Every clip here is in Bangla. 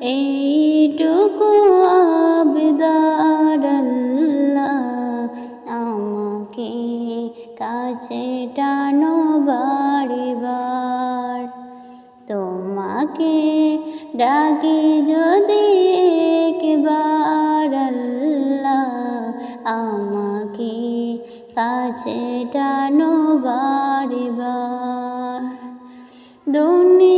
এইটুকু আবদার আল্লাহ আমাকে কাছে টানো বাড়িবার তোমাকে ডাকি যদি একবার আল্লাহ আমাকে কাছে টানো বাড়িবার দুনিয়ার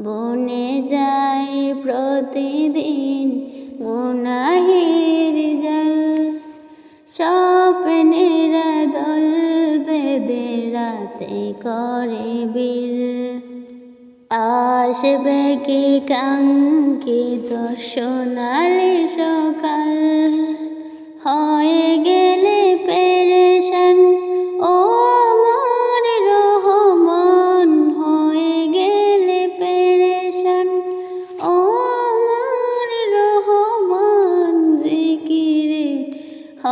বনে যাই প্রতিদিন গুনাহের জল। স্বপ্নের দল বেদে রাতে করে বীর। আসবে কি কাঙ্কিত সোনালি সকাল? হয়ে গেলে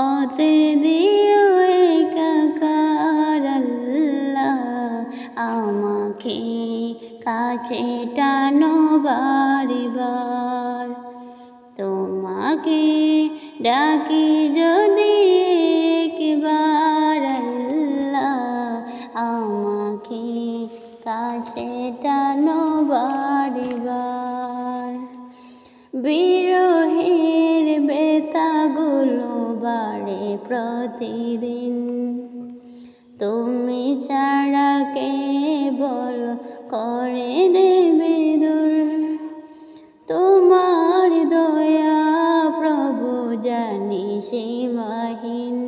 হতে দিও একাকার আমাকে কাছে টানো বাড়িবার তোমাকে ডাকি প্রতিদিন। তুমি ছাড়া কে বল করে দেবে দূর। তোমার দয়া প্রভু জানি সীমাহীন।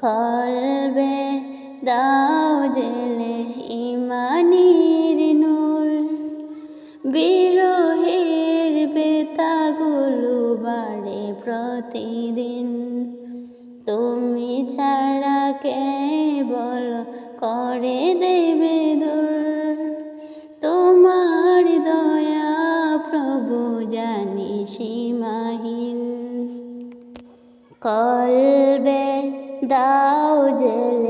খলবে দাও জেলে ইমানির নূর। বিরহের বেতাগুলো বাড়ে প্রতিদিন। ছাড়া কে বল করে দেবে দূর। তোমার দয়া প্রভু জানি সীমাহীন। কলবে দাও জেলে